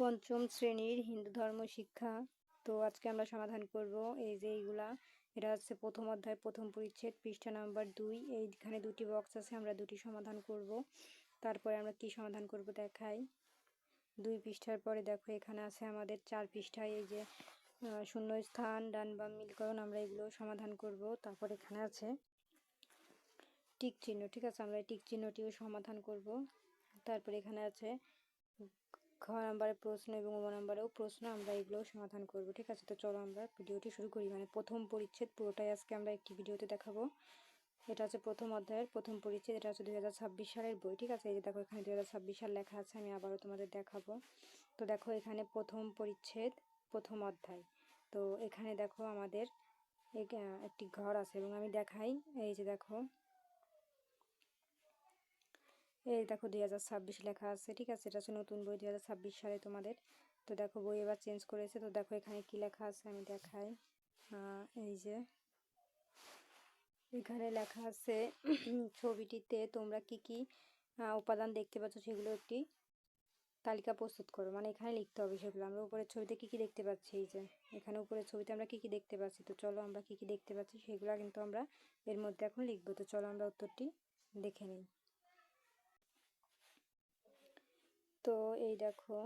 পঞ্চম শ্রেণির হিন্দু ধর্ম শিক্ষা। তো আজকে আমরা সমাধান করব এই যে এইগুলা। এটা হচ্ছে প্রথম অধ্যায়, প্রথম পরিচ্ছেদ, পৃষ্ঠা নাম্বার দুই। এইখানে দুটি বক্স আছে, আমরা দুটি সমাধান করব। তারপরে আমরা কি সমাধান করব দেখাই। দুই পৃষ্ঠার পরে দেখো, এখানে আছে আমাদের চার পৃষ্ঠায় এই যে শূন্য স্থান ডান বাম মিলকরণ, আমরা এগুলো সমাধান করব। তারপর এখানে আছে টিক চিহ্ন, ঠিক আছে? আমরা এই টিক চিহ্নটিও সমাধান করব। তারপর এখানে আছে খ নাম্বারের প্রশ্ন এবং ও নাম্বারেও প্রশ্ন, আমরা এগুলো সমাধান করব, ঠিক আছে? তো চলো আমরা ভিডিওটি শুরু করি। মানে প্রথম পরিচ্ছেদ পুরোটাই আজকে আমরা একটি ভিডিওতে দেখাবো। এটা হচ্ছে প্রথম অধ্যায়ের প্রথম পরিচ্ছেদ, এটা হচ্ছে দু হাজার ছাব্বিশ সালের বই, ঠিক আছে? এই যে দেখো, এখানে দু হাজার ছাব্বিশ সাল লেখা আছে, আমি আবারও তোমাদের দেখাবো। তো দেখো, এখানে প্রথম পরিচ্ছেদ, প্রথম অধ্যায়। তো এখানে দেখো আমাদের একটি ঘর আছে এবং আমি দেখাই। এই যে দেখো এই দেখো দুই হাজার ছাব্বিশ লেখা আছে, ঠিক আছে? এটা হচ্ছে নতুন বই দুই হাজার ছাব্বিশ সালে তোমাদের। তো দেখো বই এবার চেঞ্জ করেছে, তো দেখো এখানে কি লেখা আছে আমি দেখাই। এই যে, এখানে লেখা আছে, ছবিটিতে তোমরা কি কি উপাদান দেখতে পাচ্ছ সেগুলো একটি তালিকা প্রস্তুত করো। মানে এখানে লিখতে হবে সেগুলো। আমরা উপরের ছবিতে কি কি দেখতে পাচ্ছি? এই যে, এখানে উপরের ছবিতে আমরা কি কি দেখতে পাচ্ছি? তো চলো আমরা কি কি দেখতে পাচ্ছি সেগুলো কিন্তু আমরা এর মধ্যে এখন লিখব। তো চলো আমরা উত্তরটি দেখে নিই। তো এই দেখো।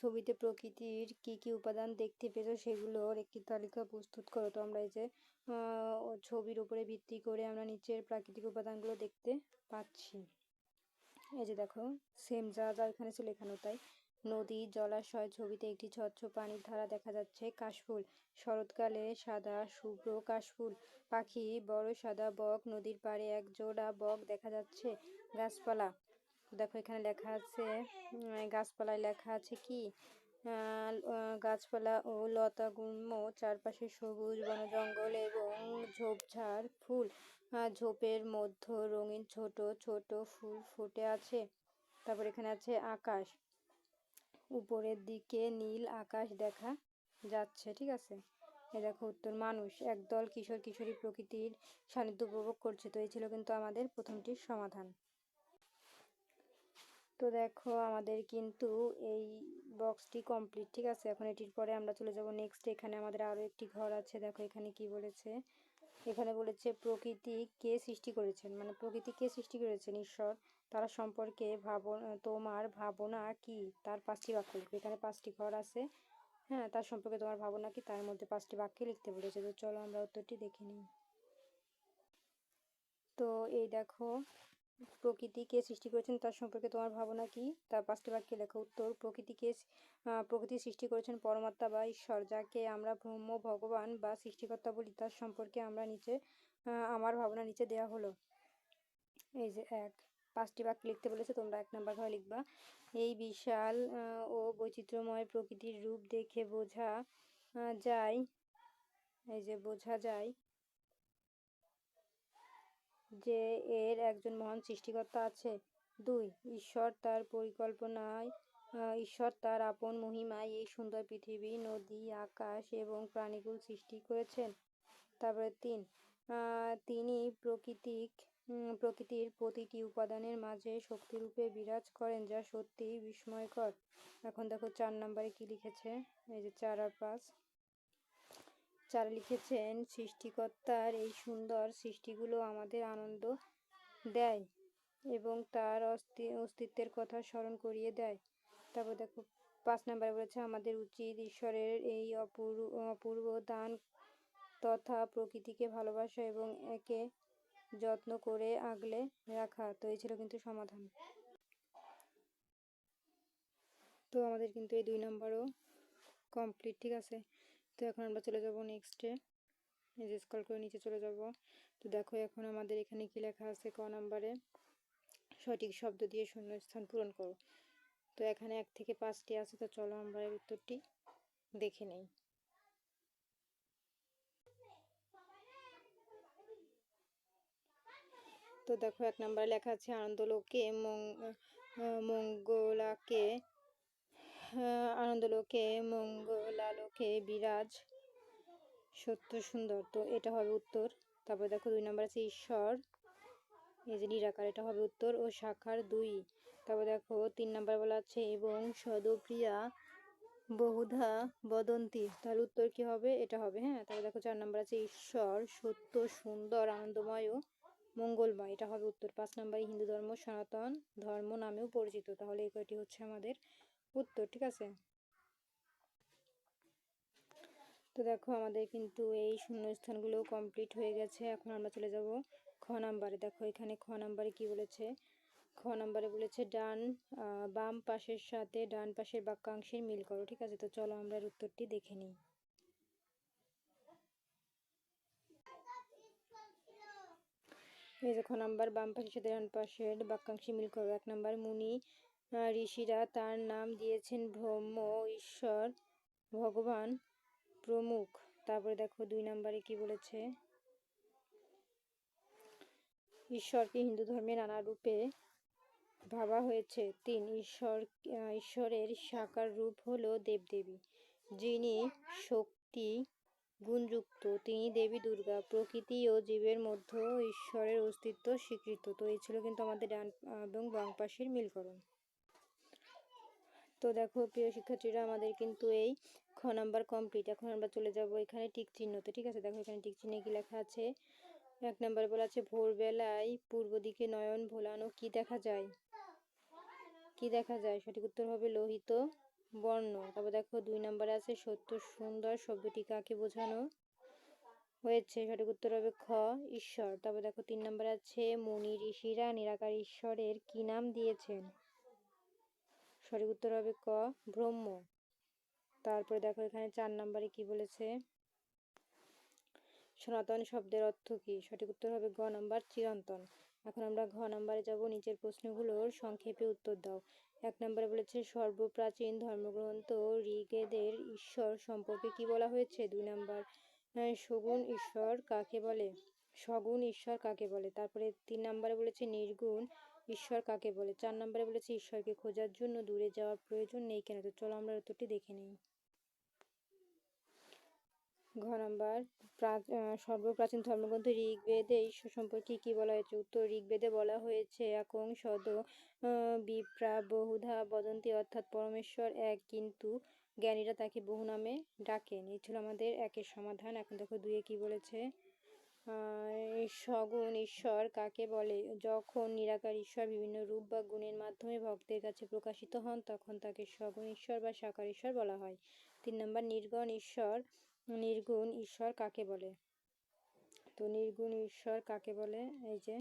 ছবিতে প্রকৃতির কি কি উপাদান দেখতে পেয়েছ সেগুলোর একটি তালিকা প্রস্তুত করো তো আমরা এই যে ছবির উপরে ভিত্তি করে আমরা নিচের প্রাকৃতিক উপাদানগুলো দেখতে পাচ্ছি। এই যে দেখো সেম যা যা এখানে ছিল এখানেও তাই। নদী, জলাশয়, ছবিতে একটি স্বচ্ছ পানির ধারা দেখা যাচ্ছে। কাশফুল, শরৎকালে সাদা, শুভ্র কাশফুল। পাখি, বড় সাদা বক, নদীর পাড়ে এক জোড়া বক দেখা যাচ্ছে। গাছপালা। দেখো এখানে লেখা আছে গাছপালায় লেখা আছে কি? গাছপালা ও লতা গুল্ম, চারপাশে সবুজ বন জঙ্গল এবং ঝোপঝাড় ফুল। ঝোপের মধ্য রঙিন ছোট ছোট ফুল ফুটে আছে। তারপর এখানে আছে আকাশ। উপরের দিকে নীল আকাশ দেখা যাচ্ছে, ঠিক আছে? এ দেখো উত্তর, মানুষ। একদল কিশোর কিশোরী প্রকৃতির সান্নিধ্য উপভোগ করছে। তো এই ছিল কিন্তু আমাদের প্রথমটির সমাধান। তো দেখো আমাদের কিন্তু এই বক্সটি কমপ্লিট ঠিক আছে? এখন এটির পরে আমরা চলে যাব নেক্সট এখানে আমাদের আরও একটি ঘর আছে। দেখো এখানে কি বলেছে? এখানে বলেছে, প্রকৃতি কে সৃষ্টি করেছেন? মানে প্রকৃতি কে সৃষ্টি করেছেন, ঈশ্বর? তারা সম্পর্কে ভাবনা তোমার ভাবনা কি? তার পাঁচটি বাক্য লিখবে। এখানে পাঁচটি ঘর আছে। হ্যাঁ তার সম্পর্কে তোমার ভাবনা কি? তার মধ্যে পাঁচটি বাক্যে লিখতে বলেছে। তো চলো আমরা উত্তরটি দেখে নিই। তো এই দেখো প্রকৃতিকে সৃষ্টি করেছেন তার সম্পর্কে তোমার ভাবনা কি? তার পাঁচটি বাক্যে লেখা, উত্তর প্রকৃতিকে প্রকৃতি সৃষ্টি করেছেন পরমাত্মা বা ঈশ্বর, যাকে আমরা ব্রহ্ম, ভগবান বা সৃষ্টিকর্তা বলি, তার সম্পর্কে আমরা নিচে আমার ভাবনা নিচে দেয়া হলো। এই যে এক, পাঁচটি বাক্য লিখতে বলেছে, তোমরা এক নাম্বার ঘরে লিখবা। এই বিশাল ও বৈচিত্র্যময় প্রকৃতির রূপ দেখে বোঝা যায়, এই যে বোঝা যায় যে এর একজন মহান সৃষ্টিকর্তা আছে। দুই, ঈশ্বর তার পরিকল্পনায় ঈশ্বর তার আপন মহিমায় এই সুন্দর পৃথিবী, নদী, আকাশ এবং প্রাণীগুলো সৃষ্টি করেছেন। তারপরে তিন তিনি প্রকৃতিক প্রকৃতির প্রতিটি উপাদানের মাঝে শক্তিরূপে বিরাজ করেন, যা সত্যিই বিস্ময়কর। এখন দেখো চার নম্বরে কি লিখেছে? এই যে চার আর পাঁচ। চার লিখেছেন সৃষ্টিকর্তার এই সুন্দর সৃষ্টিগুলো আমাদের আনন্দ দেয় এবং তার অস্তি, অস্তিত্বের কথা স্মরণ করিয়ে দেয়। তারপর দেখো, পাঁচ নম্বরে বলেছে, আমাদের উচিত ঈশ্বরের এই অপূর্ব অপূর্ব দান তথা প্রকৃতিকে ভালোবাসা এবং একে যত্ন করে আগলে রাখা। তো এই ছিল কিন্তু সমাধান। তো আমাদের কিন্তু এই দুই নম্বরও কমপ্লিট ঠিক আছে? তো এখন আমরা চলে যাব নেক্সটে এই যে স্কল করে নিচে চলে যাব। তো দেখো এখন আমাদের এখানে কি লেখা আছে ক নাম্বারে? সঠিক শব্দ দিয়ে শূন্য স্থান পূরণ করো। তো এখানে এক থেকে পাঁচটি আছে, তো চলো আমরা এর উত্তরটি দেখে নেই। তো দেখো এক নম্বরে লেখা আছে, আনন্দলোকে মঙ্গলাকে আনন্দলোকে, মঙ্গলালোকে বিরাজ। সত্য সুন্দর। তো এটা হবে উত্তর। তারপর দেখো দুই নম্বর আছে ঈশ্বর। এই যে নিরাকার, এটা হবে উত্তর। ও শাখার দুই। তারপর দেখো তিন নাম্বার বলা আছে, এবং সদপ্রিয়া বহুধা বদন্তি। তাহলে উত্তর কি হবে? এটা হবে হ্যাঁ? তারপর দেখো চার নাম্বার আছে, ঈশ্বর সত্য সুন্দর আনন্দময় ও মঙ্গলময়। এটা হবে উত্তর। পাঁচ নাম্বারে হিন্দু ধর্ম সনাতন ধর্ম নামেও পরিচিত। তাহলে এই কয়টি হচ্ছে আমাদের উত্তর, ঠিক আছে? তো দেখো, আমাদের কিন্তু এই শূন্যস্থানগুলো কমপ্লিট হয়ে গেছে। এখন আমরা চলে যাব খ নাম্বারে। দেখো, এখানে খ নাম্বারে কি বলেছে? খ নাম্বারে বলেছে, ডান বাম পাশের সাথে ডান পাশের বাক্যাংশের মিল করো। ঠিক আছে? তো চলো আমরা এর উত্তরটি দেখে নিই। এই যে খ নাম্বার, বাম পাশের সাথে ডান পাশের বাক্যাংশে মিল করো। এক নাম্বার, মুনি ঋষিরা তার নাম দিয়েছেন ব্রহ্ম ঈশ্বর ভগবান প্রমুখ। তারপরে দেখো দুই নাম্বারে কি বলেছে? ঈশ্বরকে হিন্দু ধর্মে নানা রূপে ভাবা হয়েছে। তিন, ঈশ্বর ঈশ্বরের সাকার রূপ হলো দেবদেবী, যিনি শক্তি গুণযুক্ত। তিনি দেবী, দুর্গা, প্রকৃতি ও জীবের মধ্যে ঈশ্বরের অস্তিত্ব স্বীকৃত। তো এই ছিল কিন্তু আমাদের ডান এবং বাম পাশের মিলকরণ। তো দেখো, প্রিয় শিক্ষার্থীরা, আমাদের কিন্তু এই খ নাম্বার কমপ্লিট এখন আমরা চলে যাব এখানে টিক চিহ্নতে ঠিক আছে? দেখো এখানে টিক চিহ্নে কি লেখা আছে? এক নম্বরে বলা আছে, ভোরবেলায় পূর্ব দিকে নয়ন ভোলানো কি দেখা যায়? কি দেখা যায়? সঠিক উত্তর হবে লোহিত বর্ণ। তারপর দেখো, দুই নম্বরে আছে, সত্য সুন্দর শব্দটি কাকে বোঝানো হয়েছে? সঠিক উত্তর হবে খ, ঈশ্বর। তারপর দেখো, তিন নম্বরে আছে মুনি ঋষিরা নিরাকার ঈশ্বরের কি নাম দিয়েছেন? সঠিক উত্তর হবে ক, ব্রহ্ম। তারপরে দেখো এখানে চার নম্বরে কি বলেছে? সনাতন শব্দের অর্থ কি? সঠিক উত্তর হবে গ নম্বর চিরন্তন। এখন আমরা ঘ নাম্বারে যাব, নিচের প্রশ্নগুলোর সংক্ষেপে উত্তর দাও। এক নম্বরে বলেছে, সর্বপ্রাচীন ধর্মগ্রন্থ ঋগেদের ঈশ্বর সম্পর্কে কি বলা হয়েছে? দুই নাম্বার সগুণ ঈশ্বর কাকে বলে? সগুণ ঈশ্বর কাকে বলে? তারপরে তিন নম্বরে বলেছে, নির্গুণ ঈশ্বর কাকে বলে? চার নম্বরে বলেছে, ঈশ্বরকে খোঁজার জন্য দূরে যাওয়ার প্রয়োজন নেই কেন? তো চলো আমরা উত্তরটি দেখে নিই। ঘ নাম্বার সর্বপ্রাচীন ধর্মগ্রন্থ ঋগ্বেদে ঈশ্বর সম্পর্কে কি বলা হয়েছে? উত্তর ঋগ্বেদে বলা হয়েছে, একং সদ বিপ্রা বহুধা বদন্তি, অর্থাৎ পরমেশ্বর এক, কিন্তু জ্ঞানীরা তাকে বহু নামে ডাকেন। এই ছিল আমাদের একের সমাধান। এখন দেখো দুয়ে কি বলেছে? সগুণ ঈশ্বর কাকে বলে? যখন নিরাকার ঈশ্বর বিভিন্ন রূপ বা গুণের মাধ্যমে ভক্তের কাছে প্রকাশিত হন, তখন তাকে সগুণ ঈশ্বর বা সাকার ঈশ্বর বলা হয়। তিন নম্বর নির্গুণ ঈশ্বর নির্গুণ ঈশ্বর কাকে বলে? তো নির্গুণ ঈশ্বর কাকে বলে? এই যে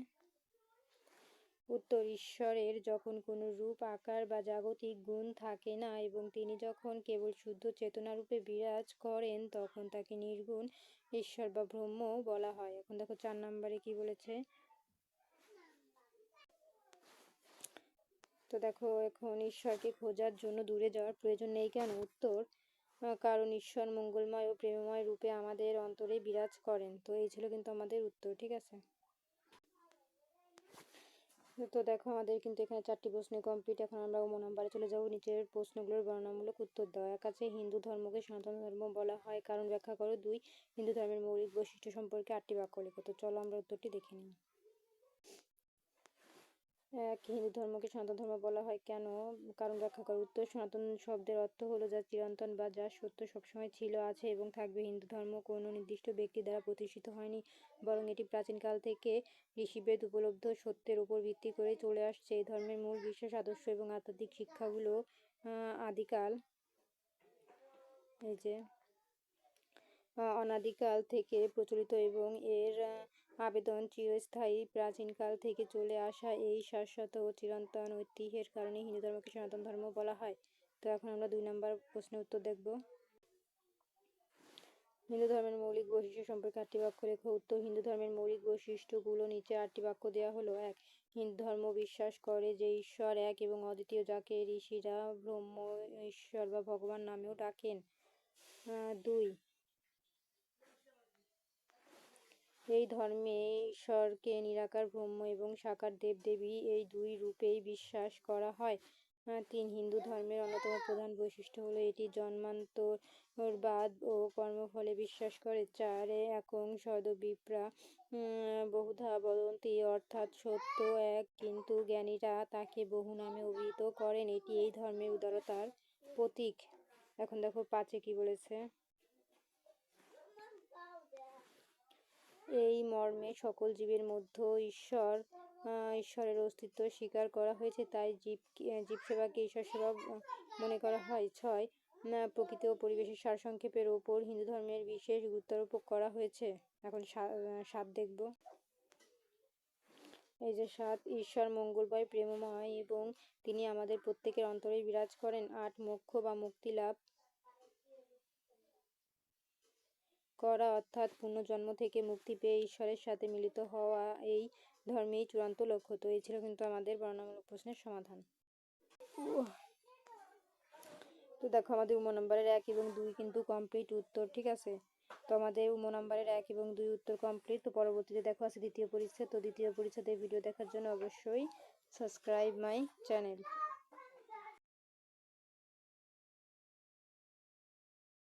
উত্তর ঈশ্বরের যখন কোনো রূপ, আকার বা জাগতিক গুণ থাকে না এবং তিনি যখন কেবল শুদ্ধ চেতনা রূপে বিরাজ করেন, তখন তাকে নির্গুণ ঈশ্বর বা ব্রহ্ম বলা হয়। এখন দেখো চার নম্বরে কি বলেছে? তো দেখো, এখন ঈশ্বরকে খোঁজার জন্য দূরে যাওয়ার প্রয়োজন নেই কেন? উত্তর কারণ ঈশ্বর মঙ্গলময় ও প্রেমময় রূপে আমাদের অন্তরে বিরাজ করেন। তো এই ছিল কিন্তু আমাদের উত্তর, ঠিক আছে? তো দেখো আমাদের কিন্তু এখানে চারটি প্রশ্ন কমপ্লিট এখন আমরা ও নাম্বারে চলে যাব। নিচের প্রশ্নগুলোর বর্ণনামূলক উত্তর দেওয়া এক আছে হিন্দু ধর্মকে সনাতন ধর্ম বলা হয়। কারণ ব্যাখ্যা করো দুই। হিন্দু ধর্মের মৌলিক বৈশিষ্ট্য সম্পর্কে আটটি বাক্য লেখো। তো চলো আমরা উত্তরটি দেখে নিই। হিন্দু ধর্মকে সনাতন ধর্ম বলা হয় কেন? কারণ ব্যাখ্যা করার উত্তর, সনাতন শব্দের অর্থ হলো যা চিরন্তন বা যা সত্য সবসময় ছিল, আছে এবং থাকবে। হিন্দু ধর্ম কোনো নির্দিষ্ট ব্যক্তি দ্বারা প্রতিষ্ঠিত হয়নি, বরং এটি প্রাচীনকাল থেকে ঋষিবেদ উপলব্ধ সত্যের উপর ভিত্তি করে চলে আসছে। এই ধর্মের মূল বিশ্বাস, আদর্শ এবং আধ্যাত্মিক শিক্ষাগুলো আদিকাল, এই যে অনাদিকাল থেকে প্রচলিত এবং এর আবেদন চিরস্থায়ী প্রাচীনকাল থেকে চলে আসা এই শাশ্বত ও চিরন্তন ঐতিহ্যের কারণে হিন্দু ধর্মকে সনাতন ধর্ম বলা হয়। তো এখন আমরা দুই নম্বর প্রশ্নের উত্তর দেখব। হিন্দু ধর্মের মৌলিক বৈশিষ্ট্য সম্পর্কে আটটি বাক্য লেখো। উত্তর, হিন্দু ধর্মের মৌলিক বৈশিষ্ট্যগুলো নিচে আটটি বাক্য দেওয়া হলো। এক, হিন্দু ধর্ম বিশ্বাস করে যে ঈশ্বর এক এবং অদ্বিতীয় যাকে ঋষিরা ব্রহ্ম, ঈশ্বর বা ভগবান নামেও ডাকেন। দুই এই ধর্মে ঈশ্বরকে নিরাকার, ব্রহ্ম এবং সাকার দেবদেবী এই দুই রূপেই বিশ্বাস করা হয়। তিন হিন্দু ধর্মের অন্যতম প্রধান বৈশিষ্ট্য হলো এটি জন্মান্তরবাদ ও কর্মফলে বিশ্বাস করে। চারে একং সদবিপ্রা বহুধা বদন্তি অর্থাৎ সত্য এক, কিন্তু জ্ঞানীরা তাকে বহু নামে অভিহিত করেন। এটি এই ধর্মের উদারতার প্রতীক। এখন দেখো পাঁচে কি বলেছে। এই মর্মে সকল জীবের মধ্যে ঈশ্বর ঈশ্বরের অস্তিত্ব স্বীকার করা হয়েছে। তাই জীব জীব সেবাকে ঈশ্বর সেবা মনে করা হয়। ছয় প্রকৃতি ও পরিবেশের সারসংক্ষেপের ওপর হিন্দু ধর্মের বিশেষ গুরুত্বারোপ করা হয়েছে। এখন সাত দেখব। এই যে সাত, ঈশ্বর মঙ্গলময়, প্রেমময় এবং তিনি আমাদের প্রত্যেকের অন্তরে বিরাজ করেন। আট, মোক্ষ বা মুক্তি লাভ। করা অর্থাৎ পুনর্জন্ম থেকে মুক্তি পেয়ে ঈশ্বরের সাথে মিলিত হওয়া এই ধর্মেই চূড়ান্ত লক্ষ্য। তো এই ছিল কিন্তু আমাদের বর্ণনামূলক প্রশ্নের সমাধান। তো দেখো আমাদের উমো নম্বরের এক এবং দুই কিন্তু কমপ্লিট উত্তর, ঠিক আছে? তো আমাদের উম নম্বরের এক এবং দুই উত্তর কমপ্লিট তো পরবর্তীতে দেখো আছে দ্বিতীয় পরিচ্ছেদ। তো দ্বিতীয় পরিচ্ছেদের ভিডিও দেখার জন্য অবশ্যই সাবস্ক্রাইব মাই চ্যানেল